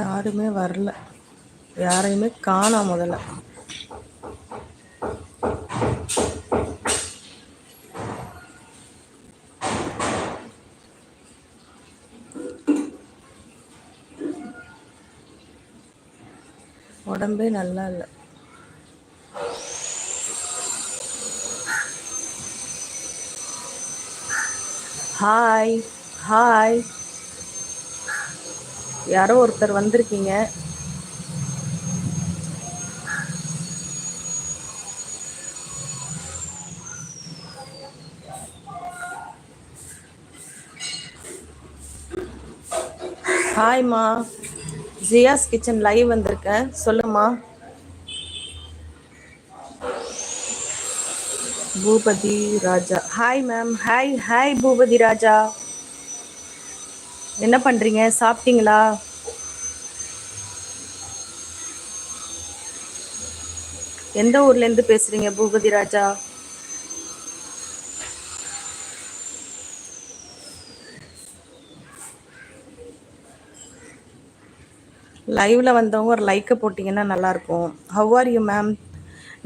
யாருமே வரல. யாரையுமே காணோம் முதல்ல. உடம்பே நல்லா இல்லை. ஹாய் ஹாய் யாரோ ஒருத்தர் வந்திருக்கீங்க. ஹாய்மா ஜியாஸ் கிச்சன் லைவ் வந்திருக்கேன் சொல்லுமா. Boopathi Raja. Hi ma'am hi hi Boopathi Raja. என்ன பண்றீங்க? சாப்பிட்டீங்களா? எந்த ஊர்ல இருந்து பேசுறீங்க பூபதி ராஜா? லைவ்ல வந்தவங்க ஒரு லைக்கை போட்டிங்கன்னா நல்லா இருக்கும் ஹவ் ஆர் யூ மேம்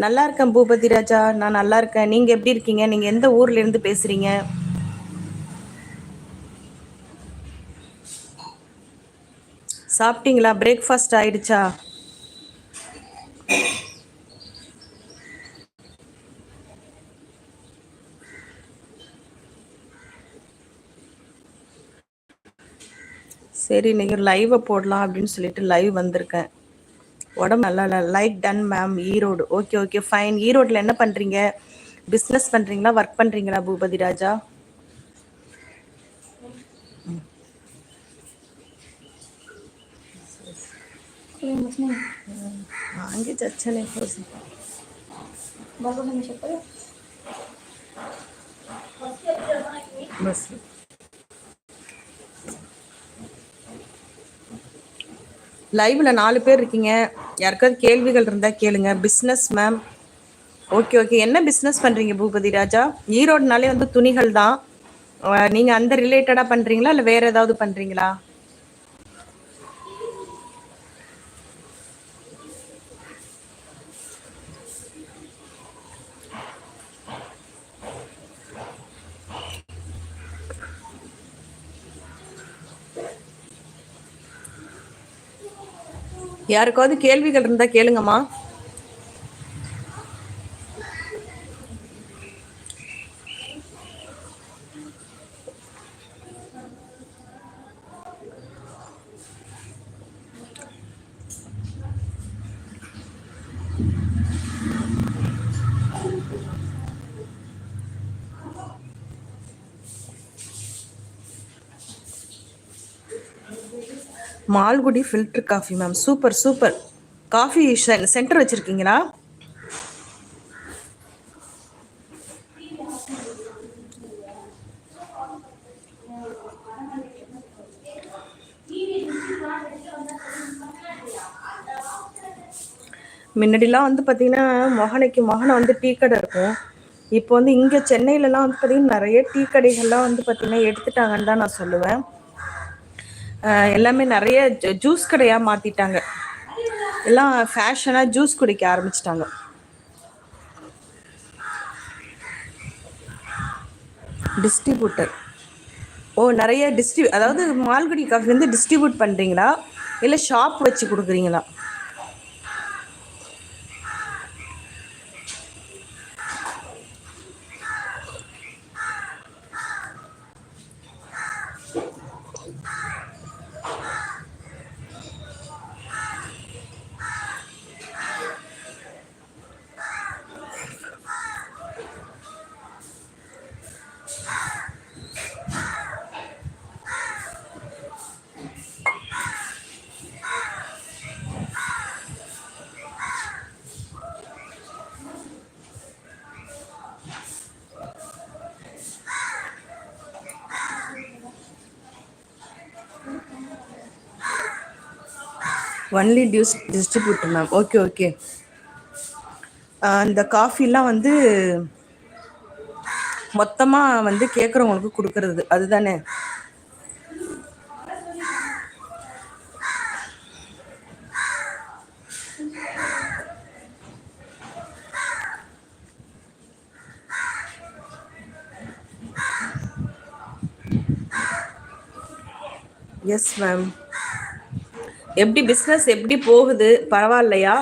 நல்லா இருக்கேன் பூபதி ராஜா. நான் நல்லா இருக்கேன். நீங்க எப்படி இருக்கீங்க? நீங்க எந்த ஊர்ல இருந்து பேசுறீங்க? சாப்பிட்டீங்களா? பிரேக்ஃபாஸ்ட் ஆயிடுச்சா? சரி இன்னைக்கு லைவை போடலாம் அப்படின்னு சொல்லிட்டு லைவ் வந்திருக்கேன். உடம்பு நல்லா இல்லை. Like done ma'am Erode. Okay okay fine ஈரோட்டில் என்ன பண்ணுறீங்க பிஸ்னஸ் பண்ணுறீங்களா ஒர்க் பண்ணுறீங்களா பூபதி ராஜா? வாங்கி చచ్చనే కోసం బస్ லைவ்ல நாலு பேர் இருக்கீங்க. யாருக்காவது கேள்விகள் இருந்தா கேளுங்க. பிஸ்னஸ் மேம் ஓகே ஓகே என்ன பிஸ்னஸ் பண்றீங்க பூபதி ராஜா? ஈரோடுனாலே வந்து துணிகள் தான். நீங்க அந்த ரிலேட்டடா பண்றீங்களா? இல்ல வேற ஏதாவது பண்றீங்களா? யாருக்காவது கேள்விகள் இருந்தால் கேளுங்கம்மா. Malgudi filter coffee ma'am super super coffee centre வச்சுருக்கீங்களா? முன்னாடிலாம் வந்து பார்த்தீங்கன்னா மகனைக்கு மொகனை வந்து டீ கடை இருக்கும். இப்போ வந்து இங்கே சென்னையிலலாம் வந்து பார்த்தீங்கன்னா நிறைய டீ கடைகள்லாம் வந்து பார்த்தீங்கன்னா எடுத்துட்டாங்கன்னு தான் நான் சொல்லுவேன். எல்லாமே நிறைய ஜூஸ் கடையாக மாற்றிட்டாங்க எல்லாம் ஃபேஷனாக ஜூஸ் குடிக்க ஆரம்பிச்சிட்டாங்க. டிஸ்ட்ரிபியூட்டர் ஓ நிறைய டிஸ்ட்ரி அதாவது மால்குடி காஃபி வந்து டிஸ்ட்ரிபியூட் பண்ணுறீங்களா இல்லை ஷாப் வச்சு கொடுக்குறீங்களா? Only டியூஸ் distributor ma'am okay okay இந்த காஃபிலாம் வந்து மொத்தமாக வந்து கேட்குறவங்களுக்கு கொடுக்கறது. அதுதானே? எஸ் மேம் எப்படி பிஸ்னஸ் எப்படி போகுது பரவாயில்லையா?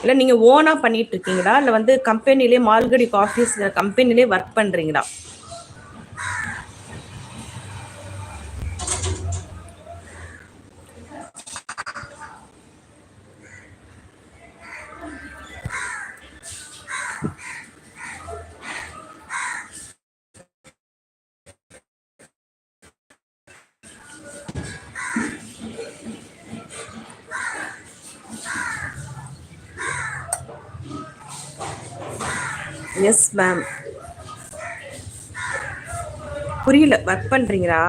இல்லை நீங்கள் ஓனாக பண்ணிட்டு இருக்கீங்களா? இல்லை வந்து கம்பெனிலே மால்கடி காஃபீஸ் கம்பெனிலே ஒர்க் பண்ணுறீங்களா எஸ் மேம் புரியல ஒர்க் பண்ணுறீங்களா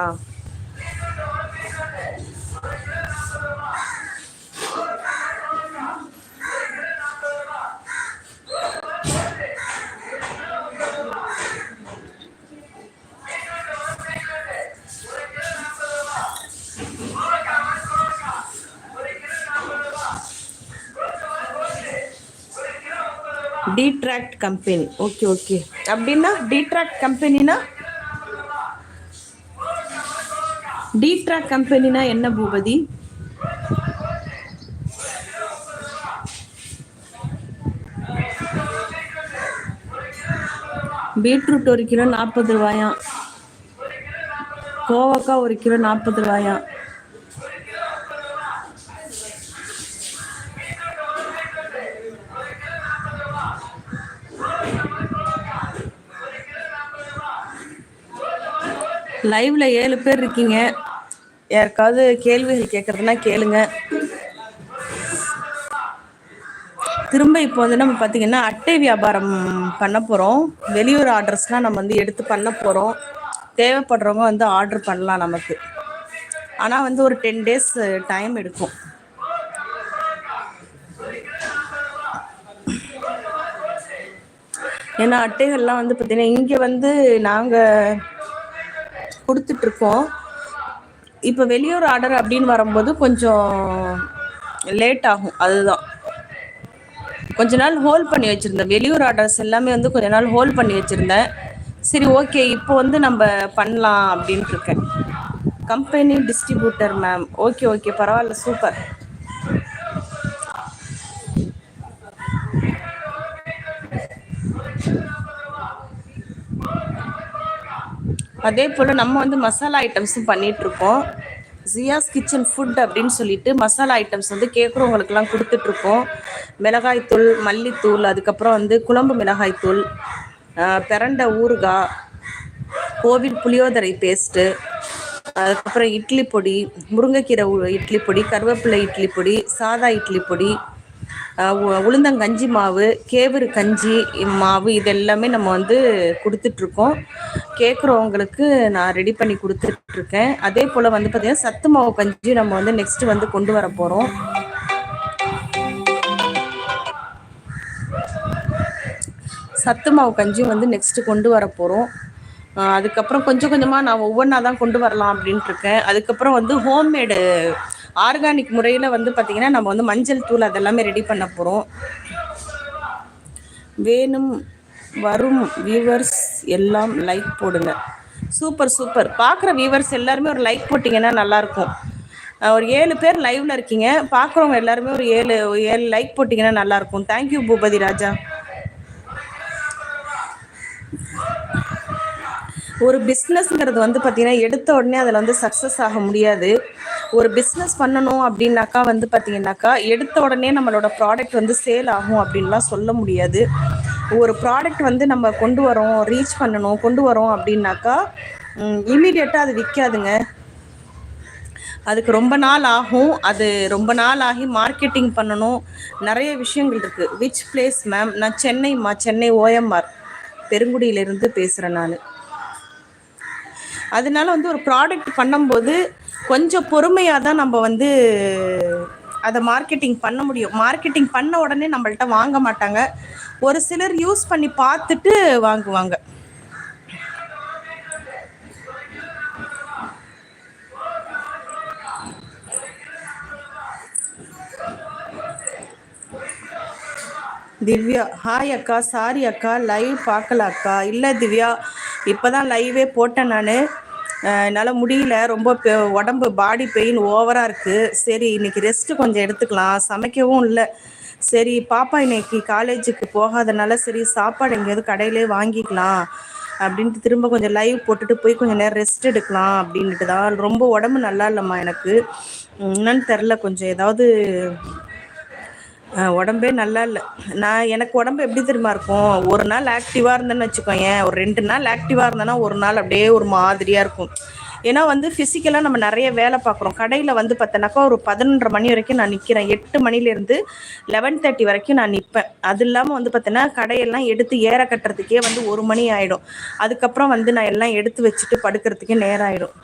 டிட்ராக்ட் கம்பெனி ஓகே ஓகே அப்படின்னா டிட்ராக்ட் கம்பெனினா டிட்ராக் கம்பெனினா என்ன பூபதி? பீட்ரூட் ஒரு கிலோ நாற்பது ரூபாயாம். கோவக்காய் ஒரு கிலோ நாற்பது ரூபாயாம். லைவ்ல ஏழு பேர் இருக்கீங்க. யாருக்காவது கேள்விகள் கேட்கறதுனா கேளுங்க. திரும்ப இப்போ வந்து நம்ம பார்த்தீங்கன்னா அட்டை வியாபாரம் பண்ண போகிறோம் வெளியூர் ஆர்டர்ஸ்லாம் நம்ம வந்து எடுத்து பண்ண போகிறோம் தேவைப்படுறவங்க வந்து ஆர்டர் பண்ணலாம் நமக்கு. ஆனால் வந்து ஒரு டென் டேஸ் டைம் எடுக்கும். ஏன்னா அட்டைகள்லாம் வந்து பார்த்தீங்கன்னா இங்கே வந்து நாங்கள் கொடுத்துட்ருக்கோம். இப்போ வெளியூர் ஆர்டர் அப்படின்னு வரும்போது கொஞ்சம் லேட் ஆகும். அதுதான். கொஞ்ச நாள் ஹோல்ட் பண்ணி வச்சுருந்தேன். வெளியூர் ஆர்டர்ஸ் எல்லாமே வந்து கொஞ்ச நாள் ஹோல்ட் பண்ணி வச்சுருந்தேன். சரி ஓகே இப்போ வந்து நம்ம பண்ணலாம் அப்படின்ட்டு இருக்கேன். Company distributor ma'am okay okay பரவாயில்ல சூப்பர் அதே போல் நம்ம வந்து மசாலா ஐட்டம்ஸும் பண்ணிகிட்ருக்கோம் ஜியாஸ் கிச்சன் ஃபுட் அப்படின்னு சொல்லிட்டு மசாலா ஐட்டம்ஸ் வந்து கேட்குறவங்களுக்குலாம் கொடுத்துட்ருக்கோம் மிளகாய்த்தூள் மல்லித்தூள் அதுக்கப்புறம் வந்து குழம்பு மிளகாய்த்தூள் பிரண்ட ஊறுகாய் கோவில் புளியோதரை பேஸ்ட்டு அதுக்கப்புறம் இட்லி பொடி முருங்கைக்கீரை இட்லி பொடி கருவேப்பிலை இட்லி பொடி சாதா இட்லி பொடி உளுந்தங்கஞ்சி மாவு கேவரு கஞ்சி மாவு இதெல்லாமே நம்ம வந்து கொடுத்துட்ருக்கோம். கேட்குறவங்களுக்கு நான் ரெடி பண்ணி கொடுத்துட்ருக்கேன். அதே போல் வந்து பார்த்திங்கன்னா சத்து மாவு கஞ்சி நம்ம வந்து நெக்ஸ்ட்டு வந்து கொண்டு வர போகிறோம் சத்து மாவு கஞ்சியும் வந்து நெக்ஸ்ட்டு கொண்டு வர போகிறோம் அதுக்கப்புறம் கொஞ்சம் கொஞ்சமாக நான் ஒவ்வொன்றா தான் கொண்டு வரலாம் அப்படின்ட்டு இருக்கேன் அதுக்கப்புறம் வந்து ஹோம்மேடு ஆர்கானிக் முறையில் வந்து பார்த்திங்கன்னா நம்ம வந்து மஞ்சள் தூள் அதெல்லாமே ரெடி பண்ண போகிறோம் வேணும் வரும் வியூவர்ஸ் எல்லாம் லைக் போடுங்க. சூப்பர் சூப்பர் பார்க்குற வியூவர்ஸ் எல்லாருமே ஒரு லைக் போட்டிங்கன்னா நல்லாயிருக்கும். ஒரு ஏழு பேர் லைவ்ல இருக்கீங்க. பார்க்குறவங்க எல்லாருமே ஒரு ஏழு ஏழு லைக் போட்டிங்கன்னா நல்லாயிருக்கும். Thank you Boopathi Raja. ஒரு பிஸ்னஸ்ங்கிறது வந்து பார்த்தீங்கன்னா எடுத்த உடனே அதில் வந்து சக்ஸஸ் ஆக முடியாது. ஒரு பிஸ்னஸ் பண்ணணும் அப்படின்னாக்கா வந்து பார்த்தீங்கன்னாக்கா எடுத்த உடனே நம்மளோட ப்ராடக்ட் வந்து சேல் ஆகும் அப்படின்லாம் சொல்ல முடியாது. ஒரு ப்ராடக்ட் வந்து நம்ம கொண்டு வரோம் ரீச் பண்ணணும் கொண்டு வரோம் அப்படின்னாக்கா இமீடியட்டாக அது விற்காதுங்க அதுக்கு ரொம்ப நாள் ஆகும். அது ரொம்ப நாள் ஆகி மார்க்கெட்டிங் பண்ணணும். நிறைய விஷயங்கள் இருக்குது விச் பிளேஸ் மேம் நான் சென்னைம்மா சென்னை ஓஎம்ஆர் பெருங்குடியிலேருந்து பேசுகிறேன் நான். அதனால வந்து ஒரு ப்ராடக்ட் பண்ணும்போது கொஞ்சம் பொறுமையாக தான் நம்ம வந்து அதை மார்க்கெட்டிங் பண்ண முடியும். மார்க்கெட்டிங் பண்ண உடனே நம்மள்ட்ட வாங்க மாட்டாங்க. ஒரு சிலர் யூஸ் பண்ணி பார்த்துட்டு வாங்குவாங்க. திவ்யா ஹாய் அக்கா சாரி அக்கா லைவ் பார்க்கல அக்கா. இல்லை திவ்யா இப்போ தான் லைவே போட்டேன் நான். என்னால் முடியல. ரொம்ப பெ- உடம்பு பாடி பெயின் ஓவராக இருக்குது சரி இன்னைக்கு ரெஸ்ட்டு கொஞ்சம் எடுத்துக்கலாம். சமைக்கவும் இல்லை. சரி பாப்பா இன்னைக்கு காலேஜுக்கு போகாதனால சரி சாப்பாடு எங்கேயாவது கடையிலே வாங்கிக்கலாம். அப்படின்ட்டு திரும்ப கொஞ்சம் லைவ் போட்டுட்டு போய் கொஞ்சம் நேரம் ரெஸ்ட் எடுக்கலாம் அப்படின்ட்டு தான் ரொம்ப உடம்பு நல்லா இல்லைம்மா எனக்கு. என்னன்னு தெரில கொஞ்சம் ஏதாவது உடம்பே நல்லா இல்லை. நான் எனக்கு உடம்பு எப்படி தெரியுமா இருக்கும்? ஒரு நாள் ஆக்டிவாக இருந்தேன்னு வச்சுக்கோயேன். ஒரு ரெண்டு நாள் ஆக்டிவாக இருந்தேன்னா ஒரு நாள் அப்படியே ஒரு மாதிரியாக இருக்கும். ஏன்னா வந்து ஃபிசிக்கலாக நம்ம நிறைய வேலை பார்க்குறோம். கடையில் வந்து பார்த்தோன்னாக்கா ஒரு பதினொன்றரை மணி வரைக்கும் நான் நிற்கிறேன் எட்டு மணிலேருந்து லெவன் தேர்ட்டி வரைக்கும் நான் நிற்பேன் அது இல்லாமல் வந்து பார்த்தோன்னா கடையெல்லாம் எடுத்து ஏற கட்டுறதுக்கே வந்து ஒரு மணி ஆகிடும் அதுக்கப்புறம் வந்து நான் எல்லாம் எடுத்து வச்சுட்டு படுக்கிறதுக்கே நேரம் ஆகிடும்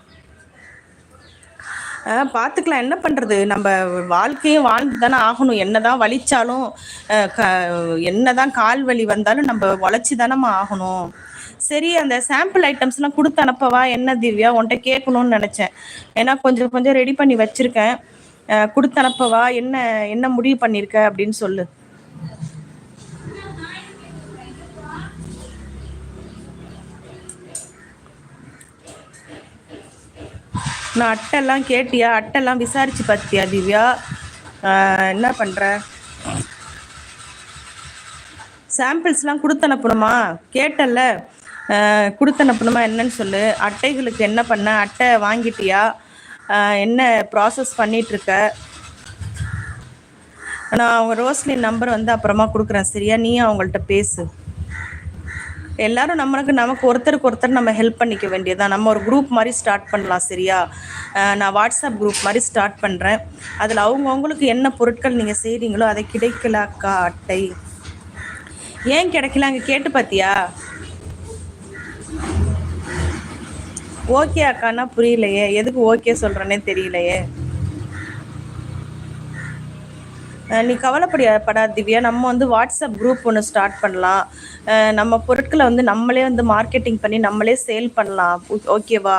பார்த்துக்கலாம் என்ன பண்ணுறது நம்ம வாழ்க்கையும் வாழ்ந்து தானே ஆகணும். என்னதான் வலிச்சாலும் அஹ் க என்னதான் கால் வலி வந்தாலும் நம்ம உழைச்சி தானம்மா ஆகணும். சரி அந்த சாம்பிள் ஐட்டம்ஸ்லாம் கொடுத்து அனுப்பவா? என்ன திவ்யா? உன்ட்ட கேட்கணும்னு நினச்சேன். ஏன்னா கொஞ்சம் கொஞ்சம் ரெடி பண்ணி வச்சுருக்கேன். கொடுத்து அனுப்பவா? என்ன என்ன முடிவு பண்ணியிருக்க அப்படின்னு சொல்லு. நான் அட்டைலாம் கேட்டியா? அட்டெல்லாம் விசாரிச்சு பார்த்தியா திவ்யா? என்ன பண்ணுற சாம்பிள்ஸ்லாம் கொடுத்து அனுப்பணுமா? கேட்டல்ல கொடுத்து அனுப்பணுமா என்னன்னு சொல்லு. அட்டைகளுக்கு என்ன பண்ண? அட்டை வாங்கிட்டியா? என்ன ப்ராசஸ் பண்ணிகிட்ருக்க நான் அவங்க ரோஸ்லின் நம்பர் வந்து அப்புறமா கொடுக்குறேன். சரியா? நீயும் அவங்கள்ட்ட பேசு. எல்லாரும் நம்மளுக்கு நமக்கு ஒருத்தருக்கு ஒருத்தர் நம்ம ஹெல்ப் பண்ணிக்க வேண்டியதுதான். நம்ம ஒரு குரூப் மாதிரி ஸ்டார்ட் பண்ணலாம் சரியா? நான் வாட்ஸ்அப் குரூப் மாதிரி ஸ்டார்ட் பண்ணுறேன் அதில் அவங்கவுங்களுக்கு என்ன பொருட்கள் நீங்கள் செய்கிறீங்களோ அதை கிடைக்கலாக்கா அட்டை ஏன் கிடைக்கல? அங்கே கேட்டு பார்த்தியா ஓகே அக்கான்னா புரியலையே. எதுக்கு ஓகே சொல்கிறேன்னே தெரியலையே. நீ கவலைப்படியா திவ்யா. நம்ம வந்து வாட்ஸ்அப் குரூப் ஒன்று ஸ்டார்ட் பண்ணலாம். நம்ம பொருட்களை வந்து நம்மளே வந்து மார்க்கெட்டிங் பண்ணி நம்மளே சேல் பண்ணலாம். ஓகேவா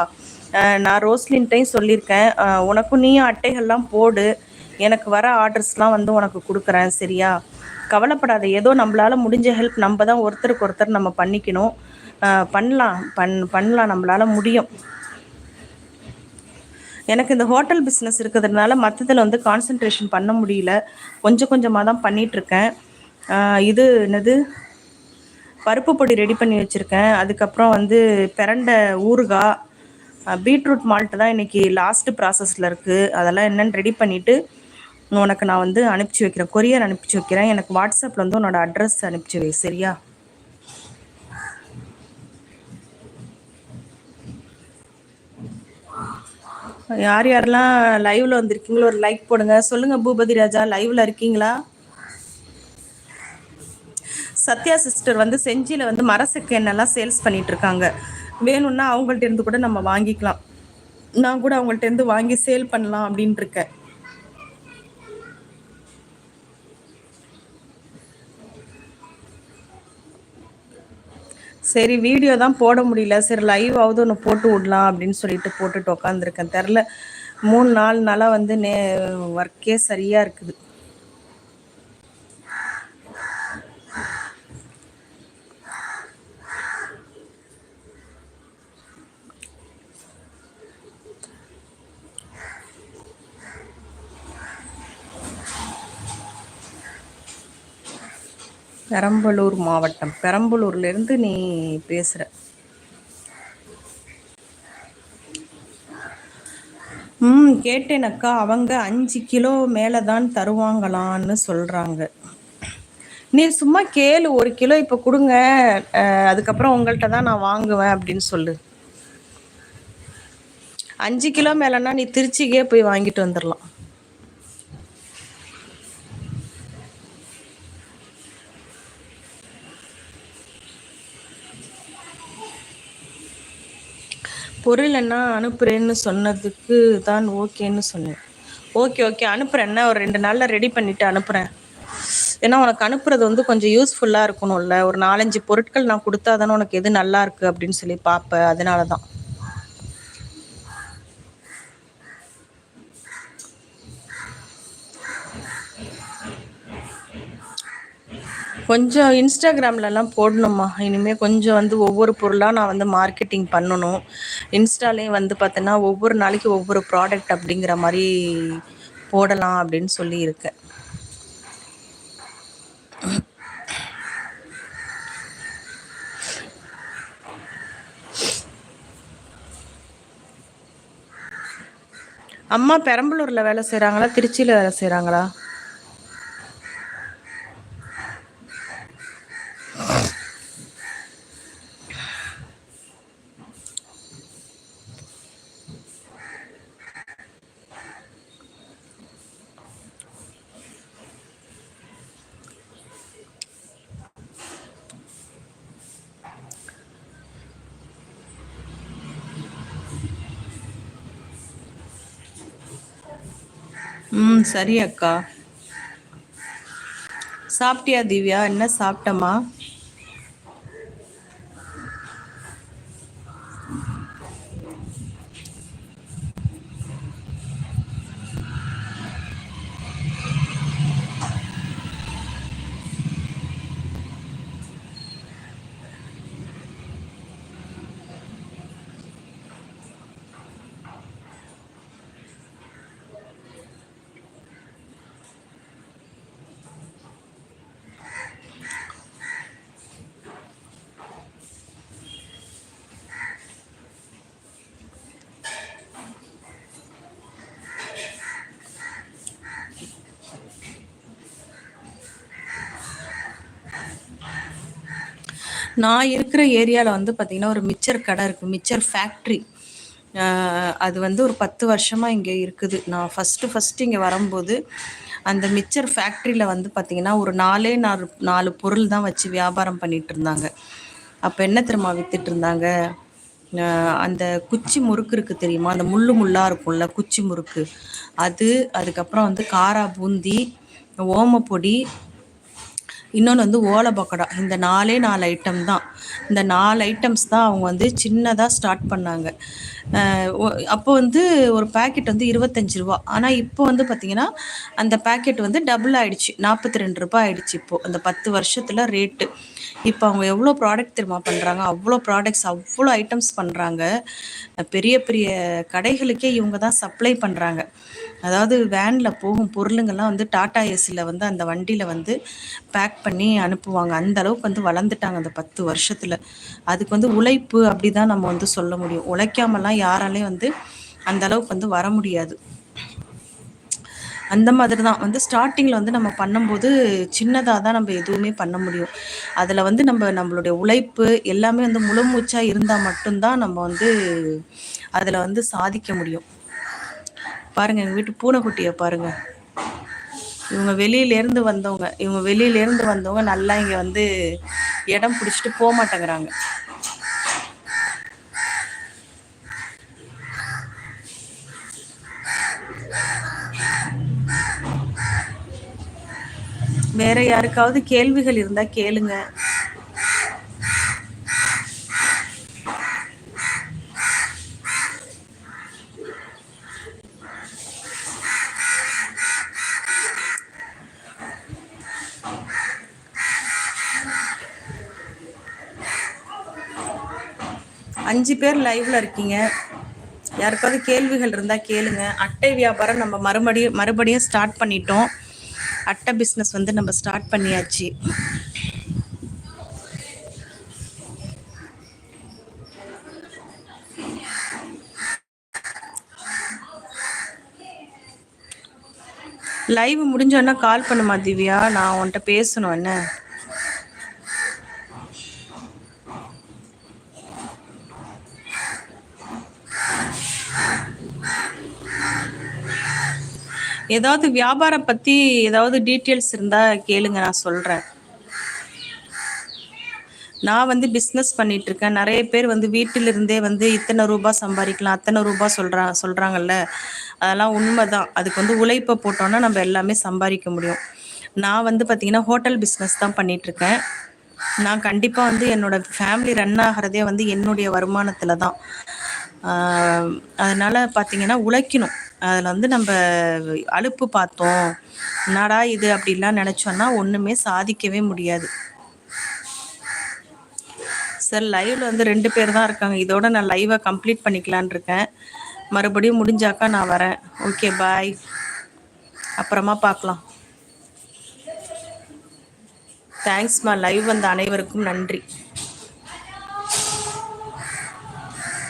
நான் ரோஸ்லின்ட்டையும் சொல்லியிருக்கேன். உனக்கும் நீயும் அட்டைகள்லாம் போடு. எனக்கு வர ஆர்டர்ஸ்லாம் வந்து உனக்கு கொடுக்குறேன் சரியா? கவலைப்படாத. ஏதோ நம்மளால் முடிஞ்ச ஹெல்ப் நம்ம தான் ஒருத்தருக்கு ஒருத்தர் நம்ம பண்ணிக்கணும். பண்ணலாம். பண் பண்ணலாம். நம்மளால் முடியும். எனக்கு இந்த ஹோட்டல் பிஸ்னஸ் இருக்கிறதுனால மற்றதில் வந்து கான்சென்ட்ரேஷன் பண்ண முடியல. கொஞ்சம் கொஞ்சமாக தான் பண்ணிகிட்ருக்கேன் இது என்னது? பருப்பு பொடி ரெடி பண்ணி வச்சுருக்கேன். அதுக்கப்புறம் வந்து பிரண்டை ஊறுகாய் பீட்ரூட் மால்ட்டு தான் இன்றைக்கி லாஸ்ட்டு ப்ராசஸில் இருக்குது அதெல்லாம் என்னென்னு ரெடி பண்ணிவிட்டு உனக்கு நான் வந்து அனுப்பிச்சி வைக்கிறேன். கொரியர் அனுப்பிச்சி வைக்கிறேன். எனக்கு வாட்ஸ்அப்பில் வந்து உன்னோட அட்ரஸ் அனுப்பிச்சி வை சரியா? யார் யாரெல்லாம் லைவ்ல வந்திருக்கீங்களோ ஒரு லைக் போடுங்க. சொல்லுங்க பூபதி ராஜா லைவ்ல இருக்கீங்களா? சத்யா சிஸ்டர் வந்து செஞ்சியில வந்து மரசுக்கு என்னெல்லாம் சேல்ஸ் பண்ணிட்டு இருக்காங்க. வேணும்னா அவங்கள்ட்ட இருந்து கூட நம்ம வாங்கிக்கலாம். நான் கூட அவங்கள்ட்ட இருந்து வாங்கி சேல் பண்ணலாம் அப்படின்ட்டு இருக்கேன். சரி வீடியோ தான் போட முடியல. சரி லைவ் ஆகுது ஒன்று போட்டு விடலாம் அப்படின்னு சொல்லிட்டு போட்டுட்டு உட்காந்துருக்கேன் தெரில. மூணு நாலு நாளாக வந்து நே ஒர்க்கே சரியாக இருக்குது. பெரம்பலூர் மாவட்டம். பெரம்பலூர்லேருந்து நீ பேசுகிற ம் கேட்டேனக்கா. அவங்க அஞ்சு கிலோ மேலே தான் தருவாங்களான்னு சொல்கிறாங்க நீ சும்மா கேளு ஒரு கிலோ இப்போ கொடுங்க. அதுக்கப்புறம் உங்கள்கிட்ட தான் நான் வாங்குவேன் அப்படின்னு சொல்லு. அஞ்சு கிலோ மேலேன்னா நீ திருச்சிக்கே போய் வாங்கிட்டு வந்துடலாம் பொருள் என்ன அனுப்புறேன்னு சொன்னதுக்கு தான் ஓகேன்னு சொன்னேன். ஓகே ஓகே அனுப்புறேன். என்ன ஒரு ரெண்டு நாளில் ரெடி பண்ணிவிட்டு அனுப்புகிறேன் ஏன்னா உனக்கு அனுப்புறது வந்து கொஞ்சம் யூஸ்ஃபுல்லாக இருக்கணும்ல. ஒரு நாலஞ்சு பொருட்கள் நான் கொடுத்தா தானே உனக்கு எது நல்லா இருக்கு அப்படின்னு சொல்லி பார்ப்பேன் அதனால தான் கொஞ்சம் இன்ஸ்டாகிராம்லலாம் போடணுமா இனிமேல் கொஞ்சம் வந்து ஒவ்வொரு பொருளாக நான் வந்து மார்க்கெட்டிங் பண்ணணும். இன்ஸ்டாலே வந்து பார்த்தோன்னா ஒவ்வொரு நாளைக்கு ஒவ்வொரு ப்ராடக்ட் அப்படிங்கிற மாதிரி போடலாம் அப்படின்னு சொல்லி இருக்கேன் அம்மா பெரம்பலூரில் வேலை செய்கிறாங்களா திருச்சியில் வேலை செய்கிறாங்களா ம் சரி அக்கா. சாப்பிட்டியா திவ்யா? என்ன சாப்பிட்டமா நான் இருக்கிற ஏரியாவில் வந்து பார்த்திங்கன்னா ஒரு மிச்சர் கடை இருக்குது மிச்சர் ஃபேக்ட்ரி அது வந்து ஒரு பத்து வருஷமாக இங்கே இருக்குது. நான் ஃபஸ்ட்டு ஃபஸ்ட்டு இங்கே வரும்போது அந்த மிச்சர் ஃபேக்ட்ரியில் வந்து பார்த்திங்கன்னா ஒரு நாலே நாலு நாலு பொருள் தான் வச்சு வியாபாரம் பண்ணிகிட்டு இருந்தாங்க. அப்போ என்ன தெரியுமா வித்துட்டு இருந்தாங்க? அந்த குச்சி முறுக்கு இருக்குது தெரியுமா? அந்த முள்ளு முள்ளாக இருக்கும்ல குச்சி முறுக்கு. அது அதுக்கப்புறம் வந்து காரா பூந்தி ஓமப்பொடி இன்னொன்று வந்து ஓலை பக்கோடா. இந்த நாலே நாலு ஐட்டம் தான். இந்த நாலு ஐட்டம்ஸ் தான் அவங்க வந்து சின்னதாக ஸ்டார்ட் பண்ணாங்க. அப்போ வந்து ஒரு பேக்கெட் வந்து இருபத்தஞ்சி ரூபா. ஆனால் இப்போ வந்து பார்த்திங்கன்னா அந்த பேக்கெட் வந்து டபுள் ஆகிடுச்சு நாற்பத்தி ரெண்டு ரூபாய் ஆகிடுச்சு இப்போது அந்த பத்து வருஷத்தில் ரேட்டு இப்போ அவங்க எவ்வளோ ப்ராடக்ட் திரும்ப பண்ணுறாங்க அவ்வளோ ப்ராடக்ட்ஸ் அவ்வளோ ஐட்டம்ஸ் பண்ணுறாங்க பெரிய பெரிய கடைகளுக்கே இவங்க தான் சப்ளை பண்ணுறாங்க அதாவது வேனில் போகும் பொருளுங்கள்லாம் வந்து டாடா ஏசியில் வந்து அந்த வண்டியில் வந்து பேக் பண்ணி அனுப்புவாங்க. அந்த அளவுக்கு வந்து வளர்ந்துட்டாங்க அந்த பத்து வருஷத்தில். அதுக்கு வந்து உழைப்பு அப்படி தான் நம்ம வந்து சொல்ல முடியும். உழைக்காமலாம் யாராலையும் வந்து அந்த அளவுக்கு வந்து வர முடியாது. அந்த மாதிரி தான் வந்து ஸ்டார்டிங்கில் வந்து நம்ம பண்ணும்போது சின்னதாக தான் நம்ம எதுவுமே பண்ண முடியும். அதில் வந்து நம்ம நம்மளுடைய உழைப்பு எல்லாமே வந்து முழுமூச்சாக இருந்தால் மட்டும்தான் நம்ம வந்து அதில் வந்து சாதிக்க முடியும். பாருங்க எங்கள் வீட்டு பூனைக்குட்டியை பாருங்க. இவங்க வெளியிலேருந்து வந்தவங்க இவங்க வெளியிலேருந்து வந்தவங்க நல்லா இங்கே வந்து இடம் பிடிச்சிட்டு போக மாட்டேங்கிறாங்க. வேற யாருக்காவது கேள்விகள் இருந்தா கேளுங்க. அஞ்சு பேர் லைவ்ல இருக்கீங்க. யாருக்காவது கேள்விகள் இருந்தால் கேளுங்க. அட்டை வியாபாரம் நம்ம மறுபடியும் மறுபடியும் ஸ்டார்ட் பண்ணிட்டோம். அட்டை பிஸ்னஸ் வந்து நம்ம ஸ்டார்ட் பண்ணியாச்சு. லைவ் முடிஞ்சோன்னா கால் பண்ணுமா திவ்யா? நான் உன்கிட்ட பேசணும் என்ன? ஏதாவது வியாபாரம் பத்தி ஏதாவது டீட்டெயில்ஸ் இருந்தா கேளுங்க நான் சொல்றேன். நான் வந்து பிஸ்னஸ் பண்ணிட்டு இருக்கேன். நிறைய பேர் வந்து வீட்டிலிருந்தே வந்து இத்தனை ரூபாய் சம்பாதிக்கலாம் அத்தனை ரூபாய் சொல்றா சொல்றாங்கல்ல. அதெல்லாம் உண்மைதான். அதுக்கு வந்து உழைப்பை போட்டோம்னா நம்ம எல்லாமே சம்பாதிக்க முடியும். நான் வந்து பார்த்தீங்கன்னா ஹோட்டல் பிஸ்னஸ் தான் பண்ணிட்டு இருக்கேன். நான் கண்டிப்பாக வந்து என்னோட ஃபேமிலி ரன் ஆகிறதே வந்து என்னுடைய வருமானத்தில் தான். அதனால பார்த்தீங்கன்னா உழைக்கணும். அதில் வந்து நம்ம அலுப்பு பார்த்தோம். என்னடா இது அப்படிலாம் நினச்சோன்னா ஒன்றுமே சாதிக்கவே முடியாது. சார் லைவ்ல வந்து ரெண்டு பேர் தான் இருக்காங்க. இதோட நான் லைவை கம்ப்ளீட் பண்ணிக்கலான் இருக்கேன். மறுபடியும் முடிஞ்சாக்கா நான் வரேன். ஓகே பாய் அப்புறமா பார்க்கலாம். தேங்க்ஸ்மா லைவ் வந்த அனைவருக்கும் நன்றி.